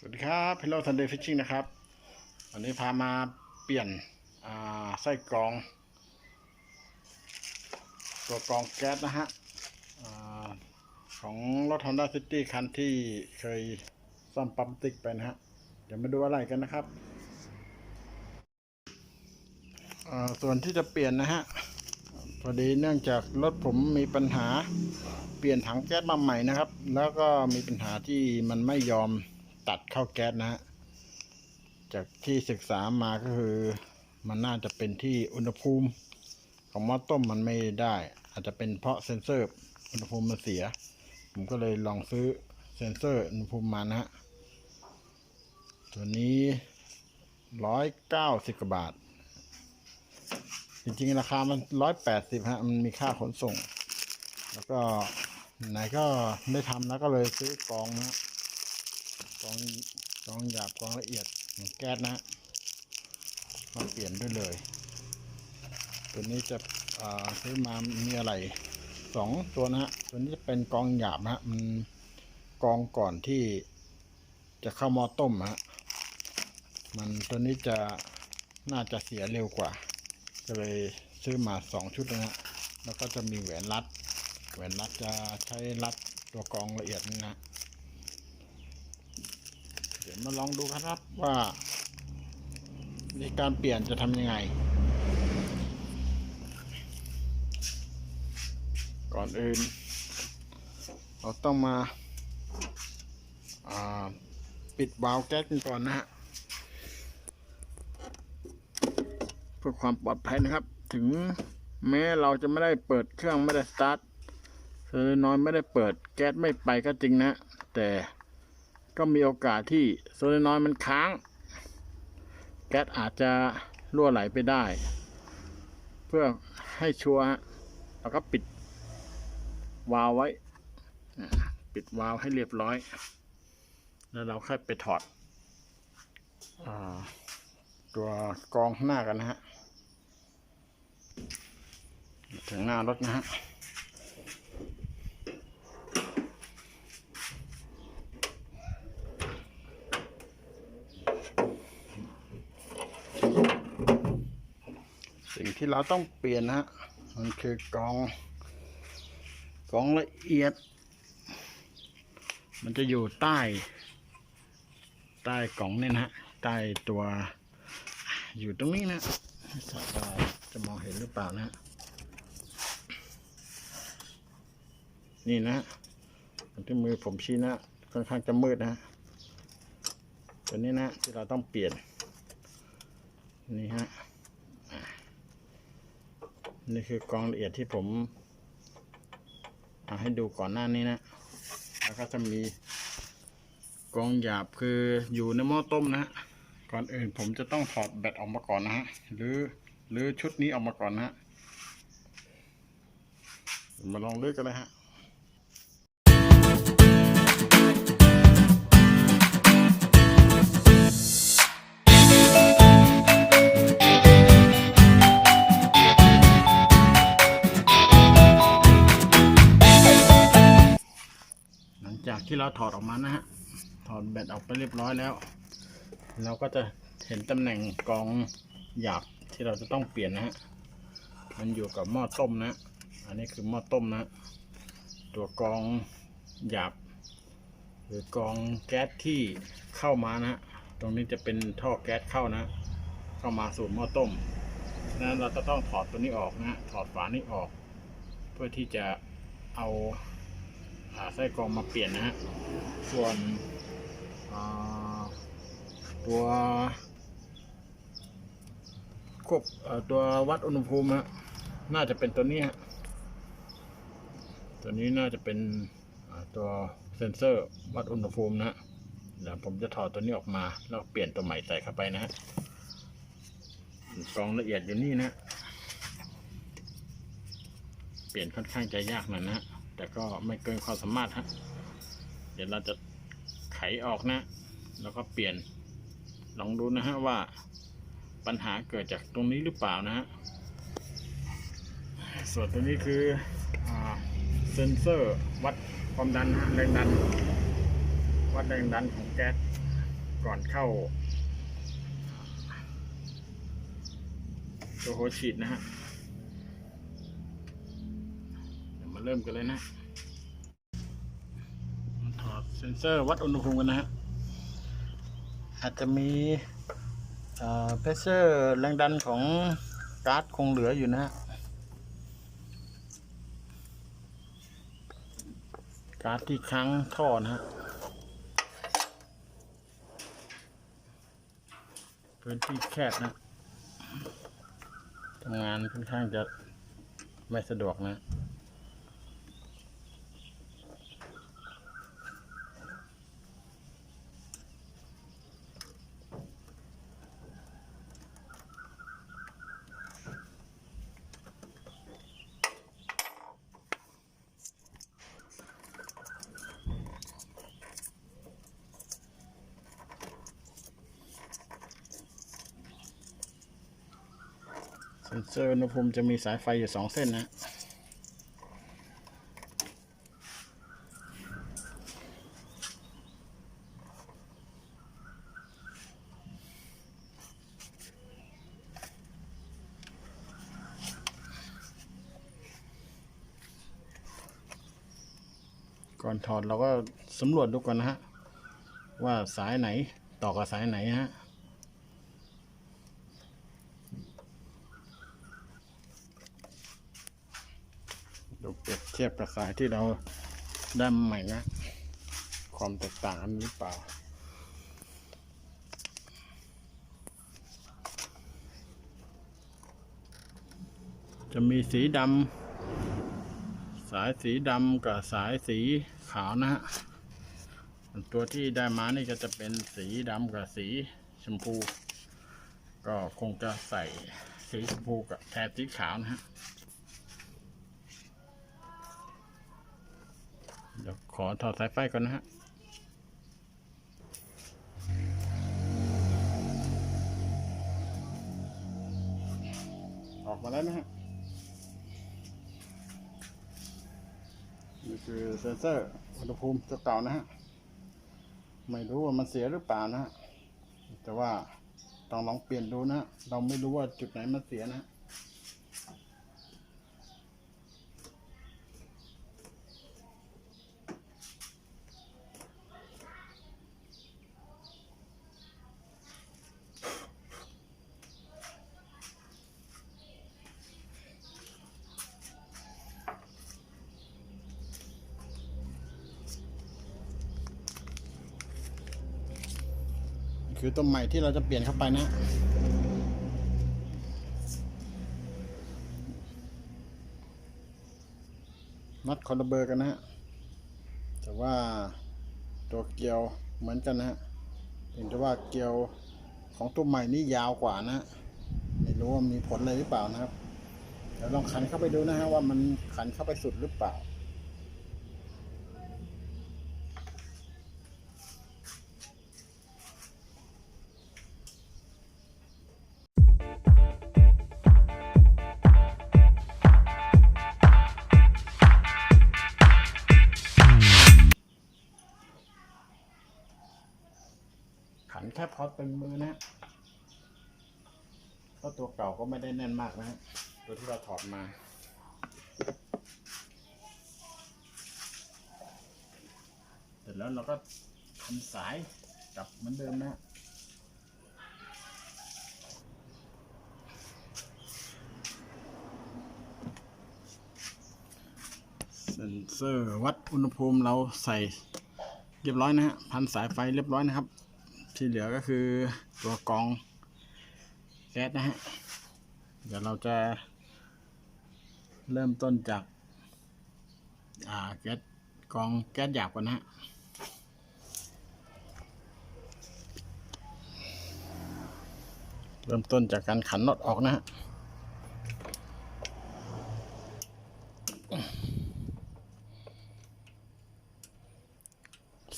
สวัสดีครับพิโลทันเดย์ฟิชชิ่งนะครับ วันนี้พามาเปลี่ยนาไส้กรอง ตัวกรองแก๊สนะฮะอของรถ Honda City คันที่เคยซ่อมปั๊มติ๊กไปนะฮะ เดี๋ยวมาดูอะไรกันนะครับ ส่วนที่จะเปลี่ยนนะฮะ พอดีเนื่องจากรถผมมีปัญหาเปลี่ยนถังแก๊สมาใหม่นะครับ แล้วก็มีปัญหาที่มันไม่ยอม ตัดเข้าแก๊สนะฮะจากที่ศึกษามาก็คือมันน่าจะเป็นที่อุณหภูมิ ของหม้อต้มมันไม่ได้ อาจจะเป็นเพราะเซ็นเซอร์อุณหภูมิมันเสีย ผมก็เลยลองซื้อเซ็นเซอร์อุณหภูมิมานะฮะตัวนี้ร้อยเก้าสิบกว่าบาท จริงๆ ราคามันร้อยแปดสิบฮะ มันมีค่าขนส่ง แล้วก็ไหนก็ไม่ทำแล้วก็เลยซื้อกองนะ กองกองหยาบกองละเอียดของแก๊สนะฮะมาเปลี่ยนด้วยเลย ตัวนี้จะซื้อมามีอะไรสองตัวนะฮะตัวนี้จะเป็นกองหยาบนะฮะมันกองก่อนที่จะเข้าหม้อต้มฮะมันตัวนี้จะน่าจะเสียเร็วกว่าก็เลยซื้อมาสองชุดนะฮะแล้วก็จะมีแหวนรัดแหวนรัดจะใช้รัดตัวกองละเอียดนี่นะ ดี๋ยวมาลองดูครับว่า ในการเปลี่ยนจะทำยังไง ก่อนอื่น เราต้องมาาปิดวาล์วแก๊สกันก่อนนะฮะเพื่อความปลอดภัยนะครับ ถึงแม้เราจะไม่ได้เปิดเครื่องไม่ได้สตาร์ทเซอร์นอยไม่ได้เปิดแก๊สไม่ไปก็จริงนะ แต่ ก็มีโอกาสที่โซเลนอยมันค้าง แก๊สอาจจะรั่วไหลไปได้ เพื่อให้ชัวร์ฮะเราก็ปิดวาล์วไว้ ปิดวาล์วให้เรียบร้อย แล้วเราค่อยไปถอดอตัวกรองข้างหน้ากันนะฮะ ถึงหน้ารถนะฮะ ที่เราต้องเปลี่ยนนะฮะมันคือกองกองละเอียด มันจะอยู่ใต้ ใต้กล่องเนี่ยนะฮะใต้ตัวอยู่ตรงนี้นะสายตาจะมองเห็นหรือเปล่านะ นี่นะฮะที่มือผมชี้นะค่อนข้างจะมืดนะฮะตัวนี้นะที่เราต้องเปลี่ยน นี่ฮะ นี่คือกองละเอียดที่ผมเอาให้ดูก่อนหน้านี้นะ แล้วก็จะมีกองหยาบคืออยู่ในหม้อต้มนะฮะ ก่อนอื่นผมจะต้องถอดแบตออกมาก่อนนะฮะ หรือหรือชุดนี้ออกมาก่อนนะฮะ มาลองเลือกกันเลยฮะ ที่เราถอดออกมานะฮะ ถอดแบตออกไปเรียบร้อยแล้ว เราก็จะเห็นตำแหน่งกองหยาบที่เราจะต้องเปลี่ยนนะฮะ มันอยู่กับหม้อต้มนะ อันนี้คือหม้อต้มนะ ตัวกองหยาบหรือกองแก๊สที่เข้ามานะ ตรงนี้จะเป็นท่อแก๊สเข้านะ เข้ามาสู่หม้อต้มนั้นเราจะต้องถอดตัวนี้ออกนะฮะถอดฝานี้ออก เพื่อที่จะเอา หาไส้กรองมาเปลี่ยนนะฮะ ส่วนตัวควบตัววัดอุณหภูมิฮะ น่าจะเป็นตัวนี้ฮะ ตัวนี้น่าจะเป็นตัวเซนเซอร์วัดอุณหภูมินะฮะเดี๋ยวผมจะถอดตัวนี้ออกมา แล้วเปลี่ยนตัวใหม่ใส่เข้าไปนะฮะกรองละเอียดอยู่นี่นะ เปลี่ยนค่อนข้างจะยากหน่อยนะฮะ แต่ก็ไม่เกินความสามารถฮะเดี๋ยวเราจะไขออกนะ แล้วก็เปลี่ยน ลองดูนะฮะว่าปัญหาเกิดจากตรงนี้หรือเปล่านะฮะส่วนตัวนี้คืออเซนเซอร์วัดความดันฮะแรงดัน วัดแรงดันของแก๊สก่อนเข้าตัวหัวฉีดนะฮะ มาเริ่มกันเลยนะถอดเซ็นเซอร์วัดอุณหภูมิกันนะฮะอาจจะมีเพรสเชอร์แรงดันของก๊าร์ดคงเหลืออยู่นะฮะก๊าร์ดที่ค้างท่อนะฮะพื้นที่แคบนะทำงานค่อนข้างจะไม่สะดวกนะ เซนเซอร์อุณหภูมิจะมีสายไฟอยู่สองเส้นนะก่อนถอดเราก็สำรวจดูก่อนนะฮะ ว่าสายไหนต่อกับสายไหนฮะ ดูเปรียบเทียบกับสายที่เราได้มาใหม่นะ ความแตกต่างกันหรือเปล่า จะมีสีดำสายสีดำกับสายสีขาวนะฮะตัวที่ได้มานี่ก็จะเป็นสีดำกับสีชมพู ก็คงจะใส่สีชมพูกับแทนสีขาวนะฮะ ดี๋ยวขอถอดสายไฟก่อนนะฮะออกมาแล้วนะฮะนี่คือเซนเซอร์อุณหภูมิตัวเก่านะฮะ ไม่รู้ว่ามันเสียหรือเปล่านะฮะ แต่ว่าต้องลองเปลี่ยนดูนะฮะเราไม่รู้ว่าจุดไหนมันเสียนะ คือตัวใหม่ที่เราจะเปลี่ยนเข้าไปนะน็อตคอนเบอร์กันนะฮะแต่ว่าตัวเกลียวเหมือนกันนะฮะเพียงแต่ว่าเกลียวของตัวใหม่นี่ยาวกว่านะฮะไม่รู้ว่ามีผลอะไรหรือเปล่านะครับเดี๋ยวลองขันเข้าไปดูนะฮะว่ามันขันเข้าไปสุดหรือเปล่า ตึงมือนะเพราะตัวเก่าก็ไม่ได้แน่นมากนะตัวที่เราถอดมาเสร็จแล้วเราก็ทำสายกลับเหมือนเดิมนะฮะเซนเซอร์วัดอุณหภูมิเราใส่เรียบร้อยนะฮะพันสายไฟเรียบร้อยนะครับ ที่เหลือก็คือตัวกองแก๊สนะฮะ เดี๋ยวเราจะเริ่มต้นจากอ่าแก๊สกองแก๊สหยาบก่อนนะฮะเริ่มต้นจากการขันน็อตออกนะฮะ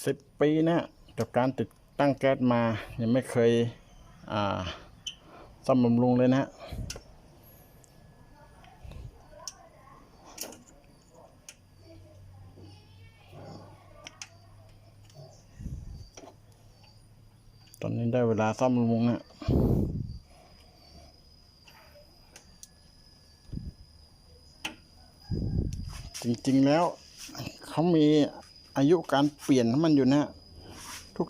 สิบปีนะฮะกับการติด ตั้งแก๊สมายังไม่เคยอ่าซ่อมบำรุงเลยนะฮะตอนนี้ได้เวลาซ่อมบำรุงนะจริงๆแล้วเขามีอายุการเปลี่ยนน้ำมันอยู่นะฮะ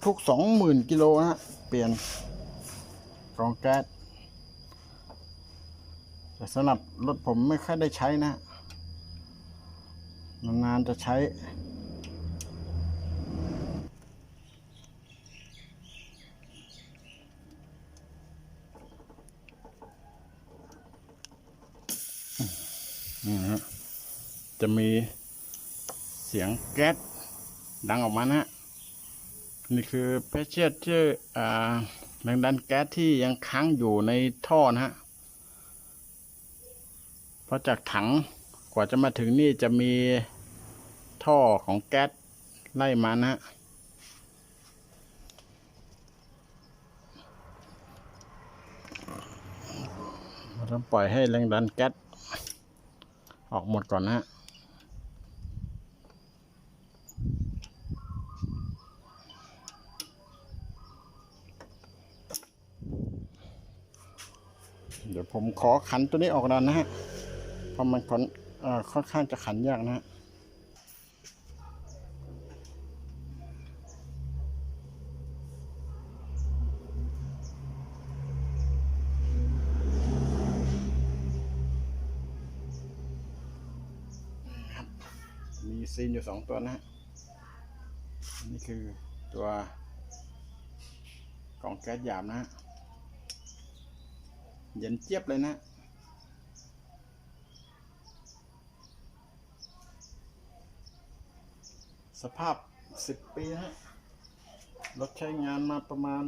ทุกๆสองหมื่นกิโลนะฮะเปลี่ยนกรองแก๊สแต่สำหรับรถผมไม่ค่อยได้ใช้นะนานๆจะใช้นี่นะฮะจะมีเสียงแก๊สดังออกมานะฮะ นี่คือเพชเชอร์ที่แรงดันแก๊สที่ยังค้างอยู่ในท่อนะฮะ เพราะจากถังกว่าจะมาถึงนี่จะมีท่อของแก๊สไล่มานะฮะเราต้องปล่อยให้แรงดันแก๊สออกหมดก่อนนะฮะ เดี๋ยว ผมขอขันตัวนี้ออกก่อนนะฮะเพราะมันค่อนค่อนข้างจะขันยากนะฮะมีซีนอยู่สองตัวนะฮะอันนี้คือตัวกล่องแก๊สหยาบนะฮะ เย็นเจี๊ยบเลยนะสภาพสิบปีนะฮะรถใช้งานมาประมาณ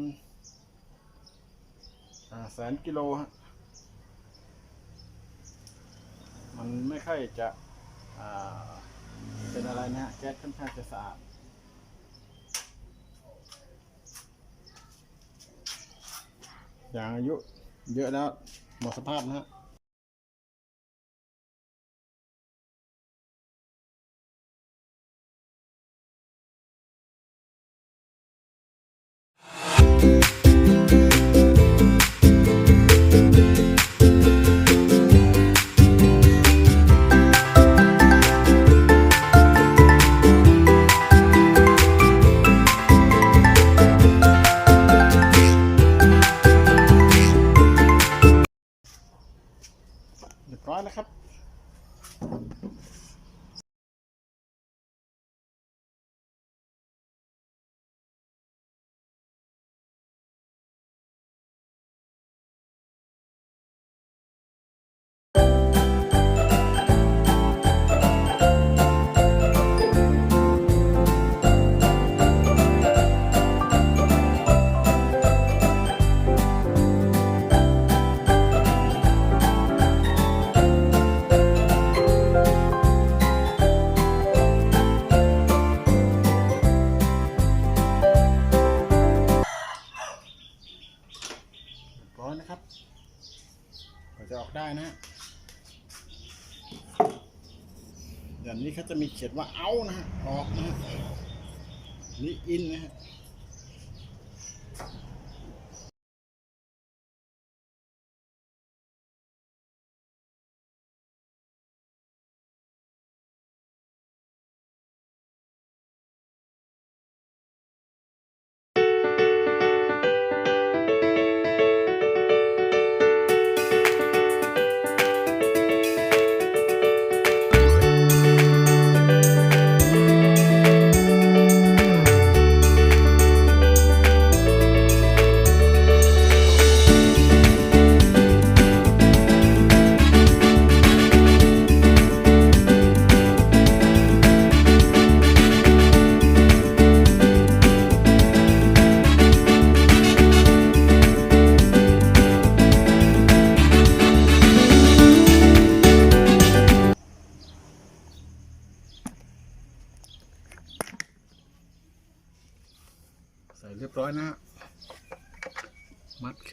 แสนกิโลฮะ มันไม่ค่อยจะเป็นอะไรนะฮะ แก๊สค่อนข้างจะสะอาด อย่างอายุ เยอะแล้วหมดสภาพนะฮะ จะมีเขียนว่าเอานะฮะออกนะฮะนี่อินนะฮะ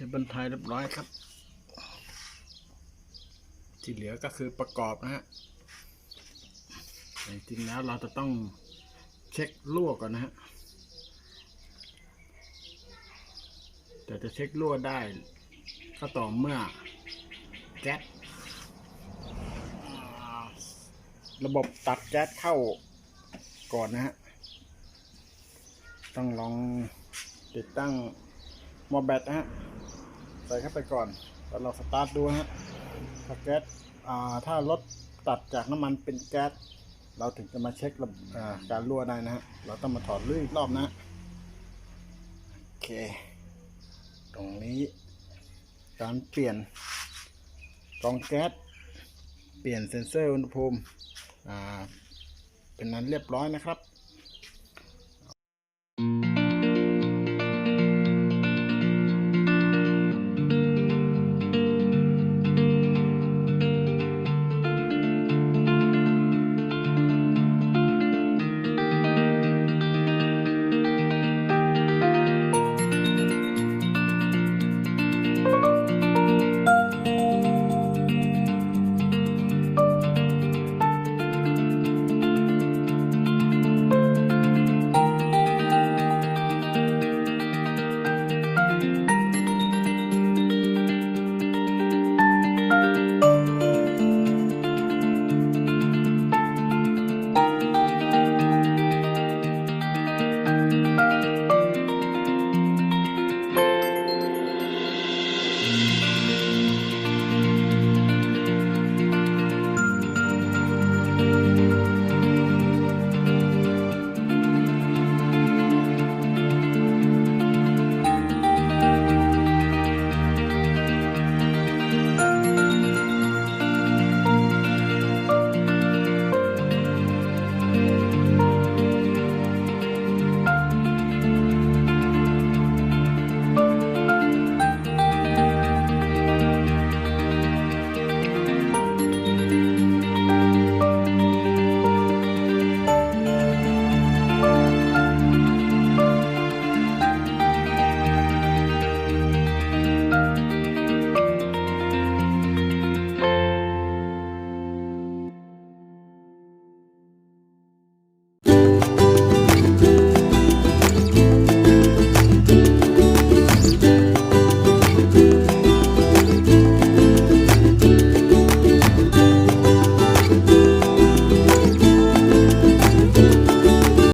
คเบิลไทยเรียบร้อยครับ ที่เหลือก็คือประกอบนะฮะแต่จริงๆแล้วเราจะต้องเช็ครั่วก่อนนะฮะแต่จะเช็ครั่วได้ก็ต่อเมื่อแก๊สระบบตัดแก๊สเข้าก่อนนะฮะ ต้องลองติดตั้ง หมอแบตนะฮะ ใส่เข้าไปก่อนแล้วเราสตาร์ทดูฮะถ้าแก๊สถ้ารถตัดจากน้ำมันเป็นแก๊ส เราถึงจะมาเช็คระบบการรั่วได้นะฮะ เราต้องมาถอดลื้ออีกรอบนะ โอเค ตรงนี้การเปลี่ยนกองแก๊ส เปลี่ยนเซ็นเซอร์อุณหภูมิ เป็นนั้นเรียบร้อยนะครับ